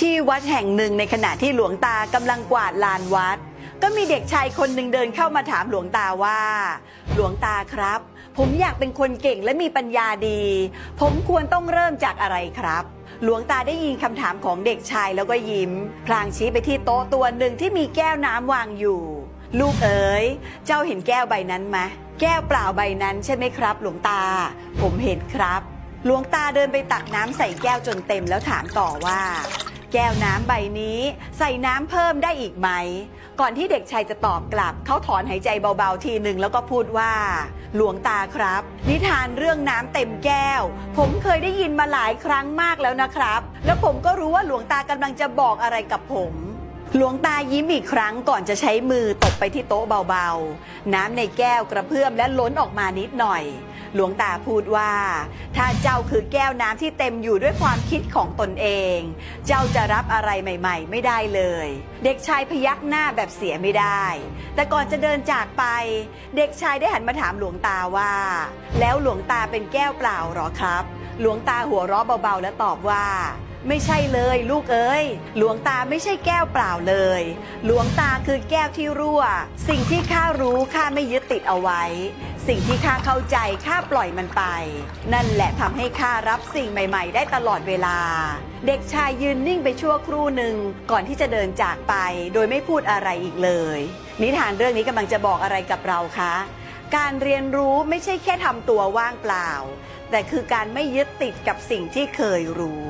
ที่วัดแห่งหนึ่งในขณะที่หลวงตากำลังกวาดลานวัด ก็มีเด็กชายคนหนึ่งเดินเข้ามาถามหลวงตาว่า หลวงตาครับ ผมอยากเป็นคนเก่งและมีปัญญาดี ผมควรต้องเริ่มจากอะไรครับ หลวงตาได้ยินคำถามของเด็กชายแล้วก็ยิ้ม พลางชี้ไปที่โต๊ะตัวหนึ่งที่มีแก้วน้ำวางอยู่ ลูกเอ๋ยเจ้าเห็นแก้วใบนั้นไหมแก้วเปล่าใบนั้นใช่ไหมครับ หลวงตา ผมเห็นครับ หลวงตาเดินไปตักน้ำใส่แก้วจนเต็มแล้วถามต่อว่า แก้วน้ำใบนี้ ใส่น้ำเพิ่มได้อีกไหม ก่อนที่เด็กชายจะตอบกลับ เขาถอนหายใจเบาๆทีหนึ่งแล้วก็พูดว่า หลวงตาครับ นิทานเรื่องน้ำเต็มแก้ว ผมเคยได้ยินมาหลายครั้งมากแล้วนะครับ แล้วผมก็รู้ว่าหลวงตากำลังจะบอกอะไรกับผมหลวงตายิ้มอีกครั้งก่อนจะใช้มือตบไปที่โต๊ะเบาๆ น้ำในแก้วกระเพื่อมและล้นออกมานิดหน่อย หลวงตาพูดว่า ถ้าเจ้าคือแก้วน้ำที่เต็มอยู่ด้วยความคิดของตนเอง เจ้าจะรับอะไรใหม่ ๆ ไม่ได้เลย เด็กชายพยักหน้าแบบเสียไม่ได้ แต่ก่อนจะเดินจากไป เด็กชายได้หันมาถามหลวงตาว่า แล้วหลวงตาเป็นแก้วเปล่าหรอครับ หลวงตาหัวเราะเบาๆ และตอบว่า ไม่ใช่เลยลูกเอ้ย หลวงตาไม่ใช่แก้วเปล่าเลย หลวงตาคือแก้วที่รั่ว สิ่งที่ข้ารู้ข้าไม่ยึดติดเอาไว้ สิ่งที่ข้าเข้าใจข้าปล่อยมันไป นั่นแหละทำให้ข้ารับสิ่งใหม่ ๆ ได้ตลอดเวลา เด็กชายยืนนิ่งไปชั่วครู่หนึ่งก่อนที่จะเดินจากไป โดยไม่พูดอะไรอีกเลย นิทานเรื่องนี้กำลังจะบอกอะไรกับเราคะ การเรียนรู้ไม่ใช่แค่ทำตัวว่างเปล่า แต่คือการไม่ยึดติดกับสิ่งที่เคยรู้